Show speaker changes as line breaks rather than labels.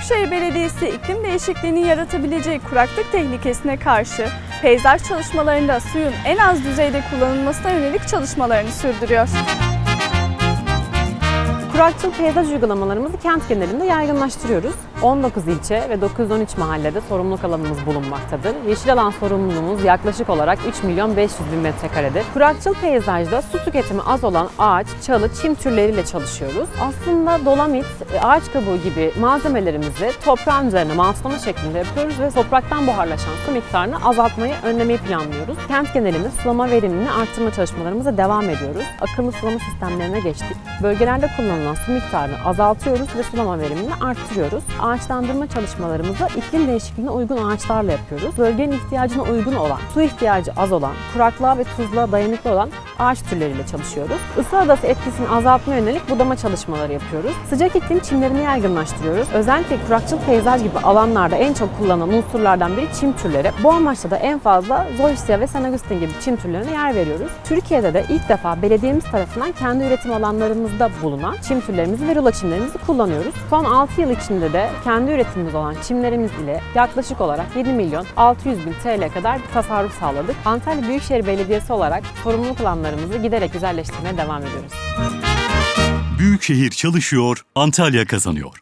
Büyükşehir Belediyesi iklim değişikliğinin yaratabileceği kuraklık tehlikesine karşı peyzaj çalışmalarında suyun en az düzeyde kullanılmasına yönelik çalışmalarını sürdürüyor.
Kurakçıl peyzaj uygulamalarımızı kent genelinde yaygınlaştırıyoruz. 19 ilçe ve 913 mahallede sorumluluk alanımız bulunmaktadır. Yeşil alan sorumluluğumuz yaklaşık olarak 3 milyon 500 bin metrekaredir. Kurakçıl peyzajda su tüketimi az olan ağaç, çalı, çim türleriyle çalışıyoruz. Aslında dolamit, e, ağaç kabuğu gibi malzemelerimizi toprağın üzerine mantlama şeklinde yapıyoruz ve topraktan buharlaşan su miktarını azaltmayı, önlemeyi planlıyoruz. Kent genelinde sulama verimini arttırma çalışmalarımıza devam ediyoruz. Akıllı sulama sistemlerine geçtik. Bölgelerde kullanılan su miktarını azaltıyoruz ve sulama verimini arttırıyoruz. Ağaçlandırma çalışmalarımızı iklim değişikliğine uygun ağaçlarla yapıyoruz. Bölgenin ihtiyacına uygun olan, su ihtiyacı az olan, kuraklığa ve tuzluğa dayanıklı olan ağaç türleriyle çalışıyoruz. Isı adası etkisini azaltmaya yönelik budama çalışmaları yapıyoruz. Sıcak iklim çimlerini yaygınlaştırıyoruz. Özellikle kurakçıl peyzaj gibi alanlarda en çok kullanılan unsurlardan biri çim türleri. Bu amaçla da en fazla zoysia ve San Agustin gibi çim türlerine yer veriyoruz. Türkiye'de de ilk defa belediyemiz tarafından kendi üretim alanlarımızda bulunan çim türlerimizi ve rulo çimlerimizi kullanıyoruz. Son 6 yıl içinde de kendi üretimimiz olan çimlerimiz ile yaklaşık olarak 7 milyon 600 bin TL kadar bir tasarruf sağladık. Antalya Büyükşehir Belediyesi olarak sorumluluk alanlarımızı giderek güzelleştirmeye devam ediyoruz.
Büyükşehir çalışıyor, Antalya kazanıyor.